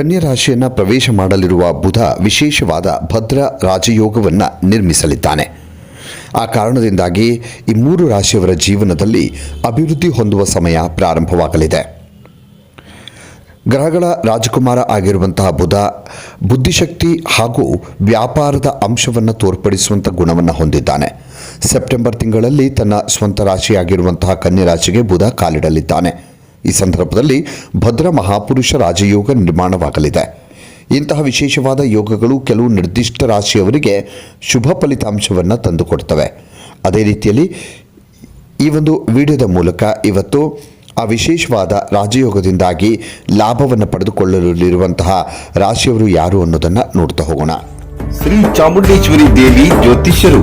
ಕನ್ಯಾ ರಾಶಿಯನ್ನು ಪ್ರವೇಶ ಮಾಡಲಿರುವ ಬುಧ ವಿಶೇಷವಾದ ಭದ್ರ ರಾಜಯೋಗವನ್ನು ನಿರ್ಮಿಸಲಿದ್ದಾನೆ. ಆ ಕಾರಣದಿಂದಾಗಿ ಈ ಮೂರು ರಾಶಿಯವರ ಜೀವನದಲ್ಲಿ ಅಭಿವೃದ್ಧಿ ಹೊಂದುವ ಸಮಯ ಪ್ರಾರಂಭವಾಗಲಿದೆ. ಗ್ರಹಗಳ ರಾಜಕುಮಾರ ಆಗಿರುವಂತಹ ಬುಧ ಬುದ್ಧಿಶಕ್ತಿ ಹಾಗೂ ವ್ಯಾಪಾರದ ಅಂಶವನ್ನು ತೋರ್ಪಡಿಸುವಂಥ ಗುಣವನ್ನು ಹೊಂದಿದ್ದಾನೆ. ಸೆಪ್ಟೆಂಬರ್ ತಿಂಗಳಲ್ಲಿ ತನ್ನ ಸ್ವಂತ ರಾಶಿಯಾಗಿರುವಂತಹ ಕನ್ಯಾ ರಾಶಿಗೆ ಬುಧ ಕಾಲಿಡಲಿದ್ದಾನೆ. ಈ ಸಂದರ್ಭದಲ್ಲಿ ಭದ್ರ ಮಹಾಪುರುಷ ರಾಜಯೋಗ ನಿರ್ಮಾಣವಾಗಲಿದೆ. ಇಂತಹ ವಿಶೇಷವಾದ ಯೋಗಗಳು ಕೆಲವು ನಿರ್ದಿಷ್ಟ ರಾಶಿಯವರಿಗೆ ಶುಭ ಫಲಿತಾಂಶವನ್ನು ತಂದುಕೊಡ್ತವೆ. ಅದೇ ರೀತಿಯಲ್ಲಿ ಈ ಒಂದು ವಿಡಿಯೋದ ಮೂಲಕ ಇವತ್ತು ಆ ವಿಶೇಷವಾದ ರಾಜಯೋಗದಿಂದಾಗಿ ಲಾಭವನ್ನು ಪಡೆದುಕೊಳ್ಳಲಿರುವಂತಹ ರಾಶಿಯವರು ಯಾರು ಅನ್ನೋದನ್ನು ನೋಡ್ತಾ ಹೋಗೋಣ. ಶ್ರೀ ಚಾಮುಂಡೇಶ್ವರಿ ದೇವಿ ಜ್ಯೋತಿಷ್ಯರು.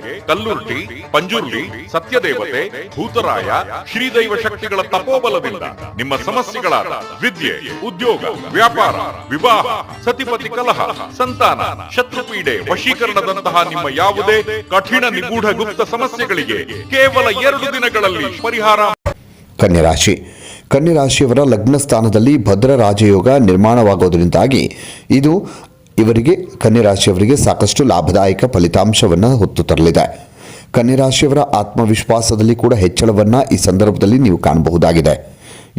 ಕಲ್ಲುರ್ಟಿ ಪಂಜುರ್ಲಿ ಸತ್ಯದೇವತೆ, ಭೂತರಾಯ, ಶ್ರೀದೈವ ಶಕ್ತಿಗಳ ತಪೋಬಲದಿಂದ ನಿಮ್ಮ ಸಮಸ್ಯೆಗಳಾದ ವಿದ್ಯೆ, ಉದ್ಯೋಗ, ವ್ಯಾಪಾರ, ವಿವಾಹ, ಸತಿಪತಿ ಕಲಹ, ಸಂತಾನ, ಶತ್ರುಪೀಡೆ ವಶೀಕರಣದಂತಹ ನಿಮ್ಮ ಯಾವುದೇ ಕಠಿಣ ನಿಗೂಢ ಗುಪ್ತ ಸಮಸ್ಯೆಗಳಿಗೆ ಕೇವಲ ಎರಡು ದಿನಗಳಲ್ಲಿ ಪರಿಹಾರ. ಕನ್ಯರಾಶಿ. ಕನ್ಯರಾಶಿಯವರ ಕನ್ಯಾ ರಾಶಿಯವರ ಲಗ್ನ ಸ್ಥಾನದಲ್ಲಿ ಭದ್ರ ರಾಜಯೋಗ ನಿರ್ಮಾಣವಾಗೋದರಿಂದಾಗಿ ಇದು ಇವರಿಗೆ ಕನ್ಯಾ ರಾಶಿಯವರಿಗೆ ಸಾಕಷ್ಟು ಲಾಭದಾಯಕ ಫಲಿತಾಂಶವನ್ನು ಹೊತ್ತು ತರಲಿದೆ. ಕನ್ಯಾ ರಾಶಿಯವರ ಆತ್ಮವಿಶ್ವಾಸದಲ್ಲಿ ಕೂಡ ಹೆಚ್ಚಳವನ್ನು ಈ ಸಂದರ್ಭದಲ್ಲಿ ನೀವು ಕಾಣಬಹುದಾಗಿದೆ.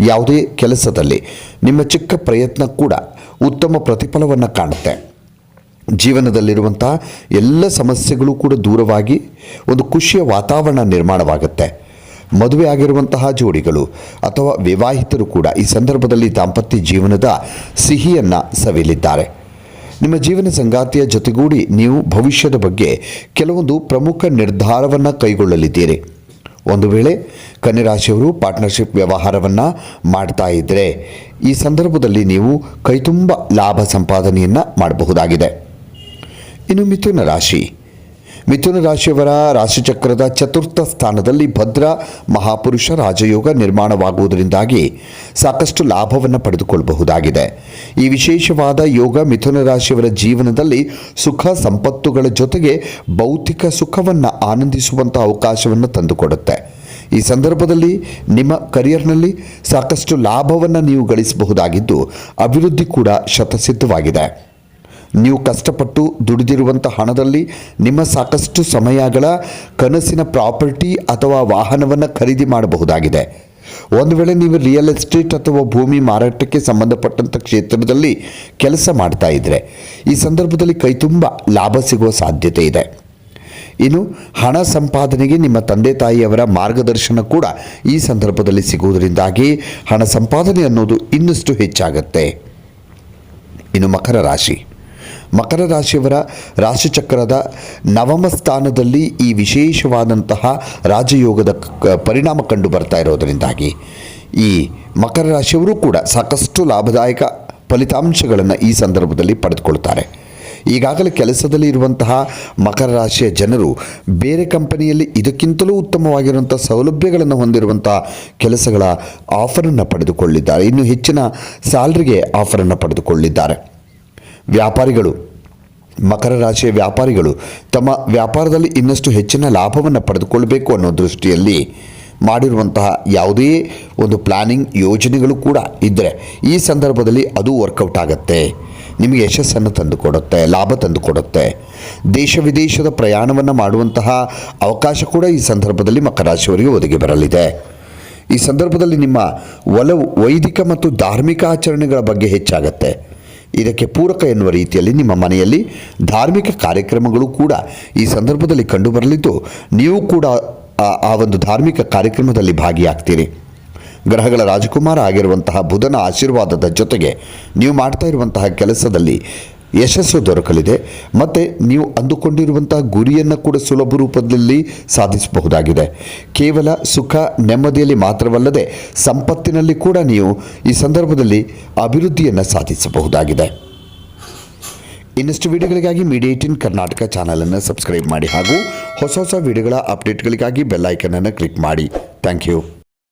ಯಾವುದೇ ಕೆಲಸದಲ್ಲಿ ನಿಮ್ಮ ಚಿಕ್ಕ ಪ್ರಯತ್ನ ಕೂಡ ಉತ್ತಮ ಪ್ರತಿಫಲವನ್ನು ಕಾಣುತ್ತೆ. ಜೀವನದಲ್ಲಿರುವಂಥ ಎಲ್ಲ ಸಮಸ್ಯೆಗಳು ಕೂಡ ದೂರವಾಗಿ ಒಂದು ಖುಷಿಯ ವಾತಾವರಣ ನಿರ್ಮಾಣವಾಗುತ್ತೆ. ಮದುವೆ ಆಗಿರುವಂತಹ ಜೋಡಿಗಳು ಅಥವಾ ವಿವಾಹಿತರು ಕೂಡ ಈ ಸಂದರ್ಭದಲ್ಲಿ ದಾಂಪತ್ಯ ಜೀವನದ ಸಿಹಿಯನ್ನು ಸವಿಲಿದ್ದಾರೆ ನಿಮ್ಮ ಜೀವನ ಸಂಗಾತಿಯ ಜೊತೆಗೂಡಿ ನೀವು ಭವಿಷ್ಯದ ಬಗ್ಗೆ ಕೆಲವೊಂದು ಪ್ರಮುಖ ನಿರ್ಧಾರವನ್ನು ಕೈಗೊಳ್ಳಲಿದ್ದೀರಿ. ಒಂದು ವೇಳೆ ಕನ್ಯರಾಶಿಯವರು ಪಾರ್ಟ್ನರ್ಶಿಪ್ ವ್ಯವಹಾರವನ್ನು ಮಾಡ್ತಾ ಇದ್ದರೆ ಈ ಸಂದರ್ಭದಲ್ಲಿ ನೀವು ಕೈತುಂಬ ಲಾಭ ಸಂಪಾದನೆಯನ್ನು ಮಾಡಬಹುದಾಗಿದೆ. ಇನ್ನು ಮಿಥುನ ರಾಶಿ. ಮಿಥುನ ರಾಶಿಯವರ ರಾಶಿಚಕ್ರದ ಚತುರ್ಥ ಸ್ಥಾನದಲ್ಲಿ ಭದ್ರ ಮಹಾಪುರುಷ ರಾಜಯೋಗ ನಿರ್ಮಾಣವಾಗುವುದರಿಂದಾಗಿ ಸಾಕಷ್ಟು ಲಾಭವನ್ನು ಪಡೆದುಕೊಳ್ಳಬಹುದಾಗಿದೆ. ಈ ವಿಶೇಷವಾದ ಯೋಗ ಮಿಥುನ ರಾಶಿಯವರ ಜೀವನದಲ್ಲಿ ಸುಖ ಸಂಪತ್ತುಗಳ ಜೊತೆಗೆ ಭೌತಿಕ ಸುಖವನ್ನು ಆನಂದಿಸುವಂಥ ಅವಕಾಶವನ್ನು ತಂದುಕೊಡುತ್ತೆ. ಈ ಸಂದರ್ಭದಲ್ಲಿ ನಿಮ್ಮ ಕರಿಯರ್ನಲ್ಲಿ ಸಾಕಷ್ಟು ಲಾಭವನ್ನು ನೀವು ಗಳಿಸಬಹುದಾಗಿದ್ದು, ಅಭಿವೃದ್ಧಿ ಕೂಡ ಶತಸಿದ್ಧವಾಗಿದೆ. ನೀವು ಕಷ್ಟಪಟ್ಟು ದುಡಿದಿರುವಂಥ ಹಣದಲ್ಲಿ ನಿಮ್ಮ ಸಾಕಷ್ಟು ಸಮಯಗಳ ಕನಸಿನ ಪ್ರಾಪರ್ಟಿ ಅಥವಾ ವಾಹನವನ್ನು ಖರೀದಿ ಮಾಡಬಹುದಾಗಿದೆ. ಒಂದು ವೇಳೆ ನೀವು ರಿಯಲ್ ಎಸ್ಟೇಟ್ ಅಥವಾ ಭೂಮಿ ಮಾರಾಟಕ್ಕೆ ಸಂಬಂಧಪಟ್ಟಂಥ ಕ್ಷೇತ್ರದಲ್ಲಿ ಕೆಲಸ ಮಾಡ್ತಾ ಇದ್ದರೆ ಈ ಸಂದರ್ಭದಲ್ಲಿ ಕೈತುಂಬ ಲಾಭ ಸಿಗುವ ಸಾಧ್ಯತೆ ಇದೆ. ಇನ್ನು ಹಣ ಸಂಪಾದನೆಗೆ ನಿಮ್ಮ ತಂದೆ ತಾಯಿಯವರ ಮಾರ್ಗದರ್ಶನ ಕೂಡ ಈ ಸಂದರ್ಭದಲ್ಲಿ ಸಿಗುವುದರಿಂದಾಗಿ ಹಣ ಸಂಪಾದನೆ ಅನ್ನೋದು ಇನ್ನಷ್ಟು ಹೆಚ್ಚಾಗತ್ತೆ. ಇನ್ನು ಮಕರ ರಾಶಿ. ಮಕರ ರಾಶಿಯವರ ರಾಶಿಚಕ್ರದ ನವಮ ಸ್ಥಾನದಲ್ಲಿ ಈ ವಿಶೇಷವಾದಂತಹ ರಾಜಯೋಗದ ಪರಿಣಾಮ ಕಂಡು ಬರ್ತಾ ಇರೋದರಿಂದಾಗಿ ಈ ಮಕರ ರಾಶಿಯವರು ಕೂಡ ಸಾಕಷ್ಟು ಲಾಭದಾಯಕ ಫಲಿತಾಂಶಗಳನ್ನು ಈ ಸಂದರ್ಭದಲ್ಲಿ ಪಡೆದುಕೊಳ್ತಾರೆ ಈಗಾಗಲೇ ಕೆಲಸದಲ್ಲಿ ಇರುವಂತಹ ಮಕರ ರಾಶಿಯ ಜನರು ಬೇರೆ ಕಂಪನಿಯಲ್ಲಿ ಇದಕ್ಕಿಂತಲೂ ಉತ್ತಮವಾಗಿರುವಂಥ ಸೌಲಭ್ಯಗಳನ್ನು ಹೊಂದಿರುವಂಥ ಕೆಲಸಗಳ ಆಫರನ್ನು ಪಡೆದುಕೊಳ್ಳಿದ್ದಾರೆ. ಇನ್ನು ಹೆಚ್ಚಿನ ಸ್ಯಾಲ್ರಿಗೆ ಆಫರನ್ನು ಪಡೆದುಕೊಳ್ಳಿದ್ದಾರೆ. ವ್ಯಾಪಾರಿಗಳು, ಮಕರ ರಾಶಿಯ ವ್ಯಾಪಾರಿಗಳು ತಮ್ಮ ವ್ಯಾಪಾರದಲ್ಲಿ ಇನ್ನಷ್ಟು ಹೆಚ್ಚಿನ ಲಾಭವನ್ನು ಪಡೆದುಕೊಳ್ಳಬೇಕು ಅನ್ನೋ ದೃಷ್ಟಿಯಲ್ಲಿ ಮಾಡಿರುವಂತಹ ಯಾವುದೇ ಒಂದು ಪ್ಲಾನಿಂಗ್ ಯೋಜನೆಗಳು ಕೂಡ ಇದ್ದರೆ ಈ ಸಂದರ್ಭದಲ್ಲಿ ಅದು ವರ್ಕೌಟ್ ಆಗುತ್ತೆ. ನಿಮಗೆ ಯಶಸ್ಸನ್ನು ತಂದುಕೊಡುತ್ತೆ, ಲಾಭ ತಂದುಕೊಡುತ್ತೆ. ದೇಶ ವಿದೇಶದ ಪ್ರಯಾಣವನ್ನು ಮಾಡುವಂತಹ ಅವಕಾಶ ಕೂಡ ಈ ಸಂದರ್ಭದಲ್ಲಿ ಮಕರ ರಾಶಿಯವರಿಗೆ ಒದಗಿ ಬರಲಿದೆ. ಈ ಸಂದರ್ಭದಲ್ಲಿ ನಿಮ್ಮ ಒಲವು ವೈದಿಕ ಮತ್ತು ಧಾರ್ಮಿಕ ಆಚರಣೆಗಳ ಬಗ್ಗೆ ಹೆಚ್ಚಾಗತ್ತೆ. ಇದಕ್ಕೆ ಪೂರಕ ಎನ್ನುವ ರೀತಿಯಲ್ಲಿ ನಿಮ್ಮ ಮನೆಯಲ್ಲಿ ಧಾರ್ಮಿಕ ಕಾರ್ಯಕ್ರಮಗಳು ಕೂಡ ಈ ಸಂದರ್ಭದಲ್ಲಿ ಕಂಡುಬರಲಿದ್ದು, ನೀವು ಕೂಡ ಆ- ಒಂದು ಧಾರ್ಮಿಕ ಕಾರ್ಯಕ್ರಮದಲ್ಲಿ ಭಾಗಿಯಾಗ್ತೀರಿ. ಗ್ರಹಗಳ ರಾಜಕುಮಾರ ಆಗಿರುವಂತಹ ಬುಧನ ಆಶೀರ್ವಾದದ ಜೊತೆಗೆ ನೀವು ಮಾಡ್ತಾ ಇರುವಂತಹ ಕೆಲಸದಲ್ಲಿ ಯಶಸ್ಸು ದೊರಕಲಿದೆ. ಮತ್ತು ನೀವು ಅಂದುಕೊಂಡಿರುವಂತಹ ಗುರಿಯನ್ನು ಕೂಡ ಸುಲಭ ರೂಪದಲ್ಲಿ ಸಾಧಿಸಬಹುದಾಗಿದೆ. ಕೇವಲ ಸುಖ ನೆಮ್ಮದಿಯಲ್ಲಿ ಮಾತ್ರವಲ್ಲದೆ ಸಂಪತ್ತಿನಲ್ಲಿ ಕೂಡ ನೀವು ಈ ಸಂದರ್ಭದಲ್ಲಿ ಅಭಿವೃದ್ಧಿಯನ್ನು ಸಾಧಿಸಬಹುದಾಗಿದೆ. ಇನ್ನಷ್ಟು ವಿಡಿಯೋಗಳಿಗಾಗಿ ಮೀಡಿಯಾ ಏಟಿನ್ ಕರ್ನಾಟಕ ಚಾನಲನ್ನು ಸಬ್ಸ್ಕ್ರೈಬ್ ಮಾಡಿ ಹಾಗೂ ಹೊಸ ಹೊಸ ವಿಡಿಯೋಗಳ ಅಪ್ಡೇಟ್ಗಳಿಗಾಗಿ ಬೆಲ್ ಐಕನನ್ನು ಕ್ಲಿಕ್ ಮಾಡಿ. Thank you.